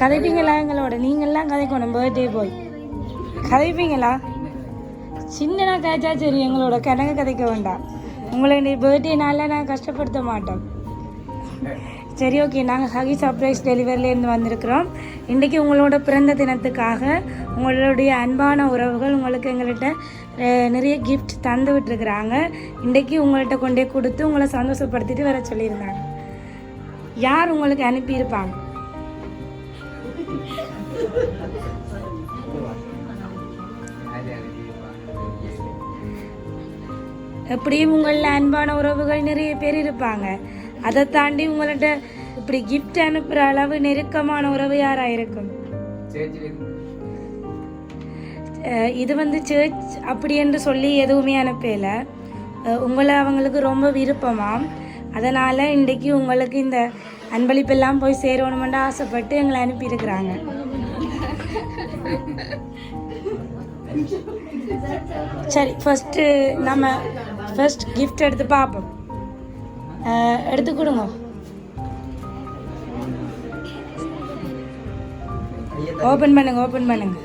கதைப்பீங்களா எங்களோட? நீங்கள்லாம் கதைக்கணும் பர்த்டே போய் கதைப்பீங்களா? சின்னனா கதைச்சா சரி எங்களோட கணக்கு கதைக்க வேண்டாம். உங்களை நீ பர்த்டே நாளில் நான் கஷ்டப்படுத்த மாட்டோம். சரி ஓகே நாங்கள் ஹகி சர்ப்ரைஸ் டெலிவரிலேருந்து வந்திருக்கிறோம். இன்றைக்கி உங்களோட பிறந்த தினத்துக்காக உங்களுடைய அன்பான உறவுகள் உங்களுக்கு எங்கள்கிட்ட நிறைய கிஃப்ட் தந்து விட்டுருக்குறாங்க. இன்றைக்கி உங்கள்கிட்ட கொண்டே கொடுத்து உங்களை சந்தோஷப்படுத்திட்டு வர சொல்லியிருந்தாங்க. யார் உங்களுக்கு அனுப்பியிருப்பாங்க? எப்படியும் உங்களில் அன்பான உறவுகள் நிறைய பேர் இருப்பாங்க. அதை தாண்டி உங்கள்கிட்ட இப்படி கிஃப்ட் அனுப்புகிற அளவு நெருக்கமான உறவு யாராக இருக்கும்? இது வந்து சர்ச் அப்படி என்று சொல்லி எதுவுமே அனுப்பல. உங்களை அவங்களுக்கு ரொம்ப விருப்பமாம். அதனால் இன்றைக்கி உங்களுக்கு இந்த அன்பளிப்பெல்லாம் போய் சேரணுமெண்டு ஆசைப்பட்டு எங்களை அனுப்பியிருக்கிறாங்க. சரி ஃபஸ்ட்டு நம்ம ஃபஸ்ட் கிஃப்ட் எடுத்து பார்ப்போம். எடுத்து கொடுங்க. ஓப்பன் பண்ணுங்க ஓப்பன் பண்ணுங்க.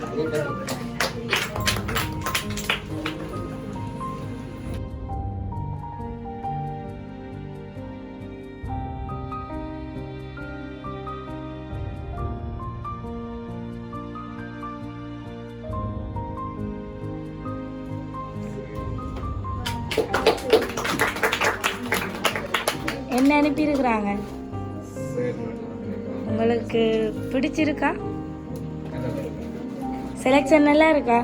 என்ன அனுப்பியிருக்கிறாங்க? உங்களுக்கு பிடிச்சிருக்கா? செலெக்ஷன் நல்லா இருக்கா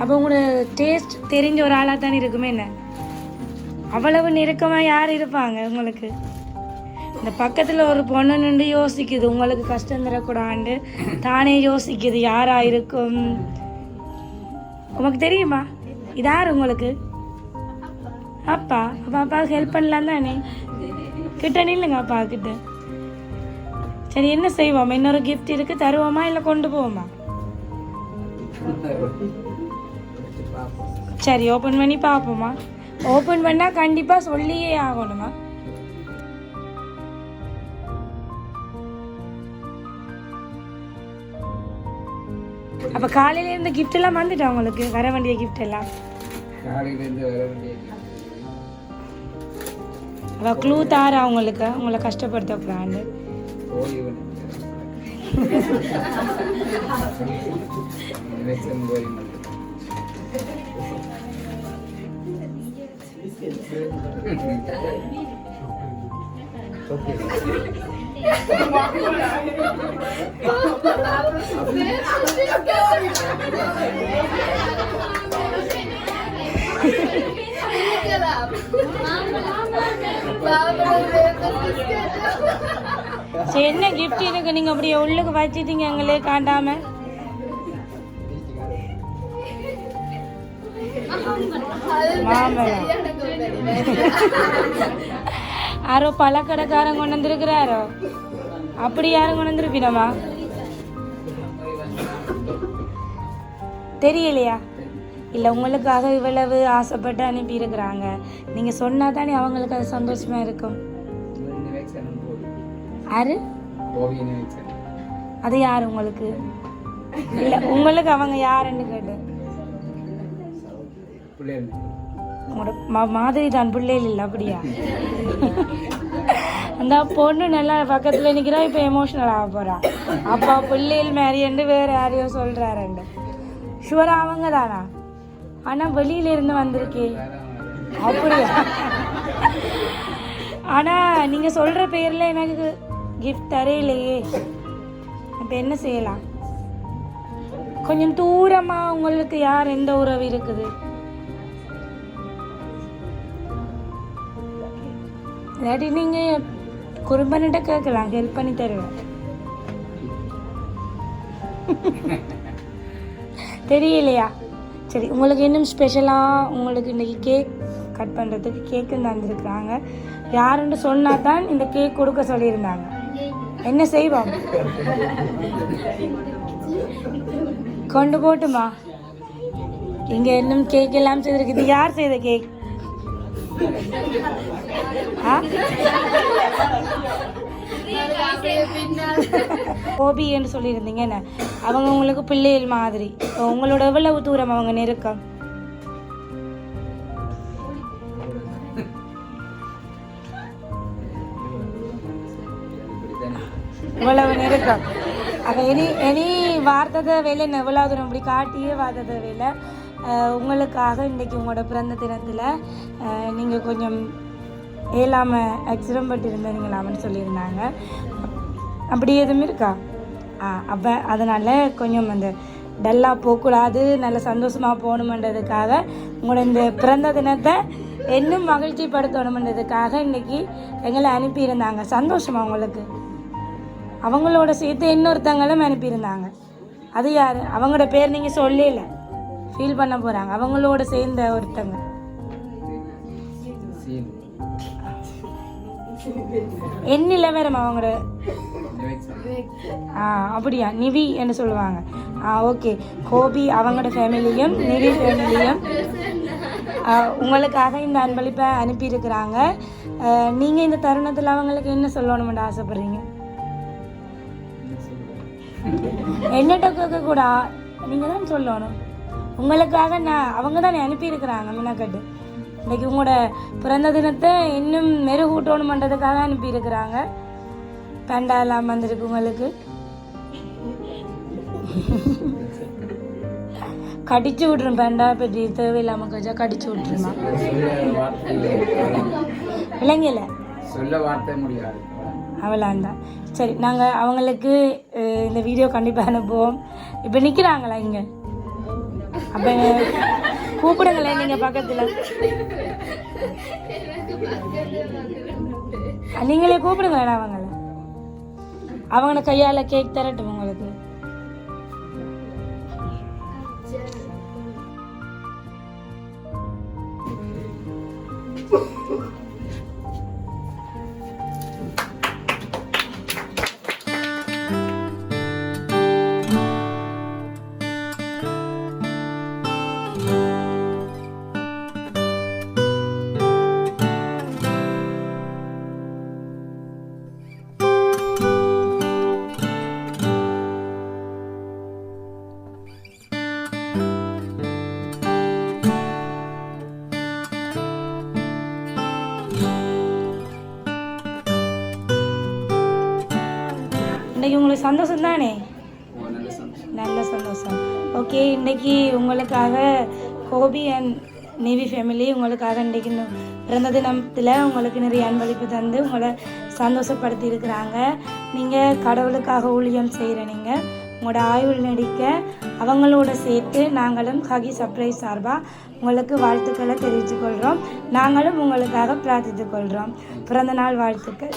அப்போ உங்களோட டேஸ்ட் தெரிஞ்ச ஒரு ஆளாக தானே இருக்குமே என்ன? அவ்வளவு நெருக்கமாக யார் இருப்பாங்க உங்களுக்கு? இந்த பக்கத்தில் ஒரு பொண்ணு நின்று யோசிக்குது உங்களுக்கு கஷ்டம் தரக்கூடாண்டு தானே யோசிக்குது யாராக இருக்கும்? உங்களுக்கு தெரியுமா? இது யார் உங்களுக்கு? அப்பா அப்பா அப்பாவுக்கு ஹெல்ப் பண்ணலாம் தானே? கிட்ட நில்லுங்க அப்பா கிட்ட. சரி என்ன செய்வோம்? இன்னொரு கிஃப்ட் இருக்கு தருவோமா இல்லை கொண்டு போவோமா? சரி ஓப்பன் பண்ணி பார்ப்போமா? ஓப்பன் பண்ணால் கண்டிப்பாக சொல்லியே ஆகணுமா? அப்போ காலையில இருந்த gift எல்லாம் வந்துட்டா உங்களுக்கு? வர வேண்டிய கிஃப்ட் எல்லாம்? காலையிலேருந்து வர வேண்டிய அவ க்ளூ தாரா உங்களுக்கு உங்களை கஷ்டப்படுத்த கூடாது ஓகே சரி என்ன gift இருக்கு? நீங்க அப்படியே உள்ளுக்கு வச்சிட்டீங்க எங்களே காட்டாம மாம்பழம். யாரோ பழக்கடைக்காரன் கொண்டு வந்திருக்கிறாரோ? அப்படி யாரும் கொண்டு வந்திருப்பீனமா தெரியலையா? இல்லை உங்களுக்காக இவ்வளவு ஆசைப்பட்டு அனுப்பியிருக்கிறாங்க. நீங்கள் சொன்னால் தானே அவங்களுக்கு அது சந்தோஷமாக இருக்கும். யாரு? அது யார் உங்களுக்கு? இல்லை உங்களுக்கு அவங்க யாருன்னு கேட்டு மா- மாதிரி தான் பிள்ளைகள் இல்லை அப்படியா? அந்த பொண்ணு நல்லா பக்கத்தில் நிற்கிறா இப்போ எமோஷனல் ஆக போகிறா அப்பா பிள்ளைகள் மேரியன்ட்டு வேறு யாரையோ சொல்கிறாருண்டு ஷுவராக அவங்க தானா? ஆனால் வெளியில இருந்து வந்திருக்கே. அப்படியா? ஆனால் நீங்கள் சொல்கிற பேரில் எனக்கு கிஃப்ட் தரையிலையே இப்போ என்ன செய்யலாம்? கொஞ்சம் தூரமாக உங்களுக்கு யார் எந்த உறவு இருக்குது? இல்லாட்டி நீங்கள் குறும்பனிட்ட கேட்கலாம் ஹெல்ப் பண்ணி தருவேன். தெரியலையா? சரி உங்களுக்கு இன்னும் ஸ்பெஷலாக உங்களுக்கு இன்றைக்கி கேக் கட் பண்ணுறதுக்கு கேக்கு தந்துருக்குறாங்க. யாருன்னு சொன்னா தான் இந்த கேக் கொடுக்க சொல்லியிருந்தாங்க. என்ன செய்வோம்? கொண்டு போட்டுமா? இங்கே இன்னும் கேக் எல்லாம் செய்திருக்கு இது யார் செய்த கேக் ஆ? கோபி என்று சொல்லியிருந்தீங்க என்ன? அவங்க உங்களுக்கு பிள்ளைகள் மாதிரி. உங்களோட எவ்வளவு தூரம் அவங்க நெருக்கம்? இவ்வளவு நெருக்கம். அப்போ இனி இனி வார்த்தத வேலை என்ன? எவ்வளவு தூரம் இப்படி காட்டியே வார்த்தத வேலை. அஹ் உங்களுக்காக இன்றைக்கி உங்களோட பிறந்த தினத்தில் நீங்கள் கொஞ்சம் இயலாமல் ஆக்சிடென்ட் பட்டு இருந்தீங்களாமன்னு சொல்லியிருந்தாங்க. அப்படி எதுவும் இருக்கா? ஆ அப்போ அதனால் கொஞ்சம் அந்த டல்லாக போகக்கூடாது நல்ல சந்தோஷமாக போகணுமன்றதுக்காக உங்களோட இந்த பிறந்த தினத்தை இன்னும் மகிழ்ச்சிப்படுத்தணுமன்றதுக்காக இன்றைக்கி எங்களை அனுப்பியிருந்தாங்க. சந்தோஷமா உங்களுக்கு? அவங்களோட சேர்த்து இன்னொருத்தங்களும் அனுப்பியிருந்தாங்க. அது யார்? அவங்களோட பேர் நீங்கள் சொல்லல. ஃபீல் பண்ண போகிறாங்க அவங்களோட சேர்ந்த ஒருத்தங்க. சீன். என்ன நிலவரம் அவங்களோட ஆ அப்படியா? நிவி என்று சொல்லுவாங்க. ஆ ஓகே கோபி அவங்களோட ஃபேமிலியும் நிவி ஃபேமிலியும் உங்களுக்காக இந்த அன்பளிப்பை அனுப்பியிருக்கிறாங்க. நீங்கள் இந்த தருணத்தில் அவங்களுக்கு என்ன சொல்லணும்னு ஆசைப்படுறீங்க? என்னட்ட கேட்க கூட நீங்கள் தான் சொல்லணும். உங்களுக்காக நான் அவங்க தானே அனுப்பியிருக்கிறாங்க மினக்கட்டு. இன்னைக்கு உங்களோட பிறந்த தினத்தை இன்னும் மெருகூட்டணுமன்றதுக்காக அனுப்பியிருக்கிறாங்க. பேண்டா எல்லாம் வந்திருக்கு உங்களுக்கு. கடிச்சு விட்ரும் பேண்டா பெட்டி தேவையில்லாமல் கொஞ்சம் கடிச்சு விட்ருமா. விளங்கல சொல்ல வார்த்தை முடியாது. அவளாண்டா சரி நாங்கள் அவங்களுக்கு இந்த வீடியோ கண்டிப்பாக அனுப்புவோம். இப்போ நிற்கிறாங்களா இங்கே? அப்போ கூப்பிடுங்களேன் நீங்கள் பக்கத்தில். நீங்களே கூப்பிடுங்களேன் அவங்கள. அவங்கள கையால் கேக் தரட்டும் உங்களுக்கு. இன்னைக்கு உங்களுக்கு சந்தோஷம் தானே? நல்ல சந்தோஷம். ஓகே இன்னைக்கு உங்களுக்காக கோபி அண்ட் நேவி ஃபேமிலி உங்களுக்காக இன்றைக்கு பிறந்த தினத்தில் உங்களுக்கு நிறைய அன்பளிப்பு தந்து உங்களை சந்தோஷப்படுத்தி இருக்கிறாங்க நீங்கள் கடவுளுக்காக ஊழியம் செய்கிற நீங்கள் உங்களோட ஆயுள் நடிக்க அவங்களோட சேர்த்து நாங்களும் ஹகி சர்ப்ரைஸ் சார்பாக உங்களுக்கு வாழ்த்துக்களை தெரிவித்துக் கொள்கிறோம் நாங்களும் உங்களுக்காக பிரார்த்தித்துக் கொள்கிறோம் பிறந்த நாள் வாழ்த்துக்கள்.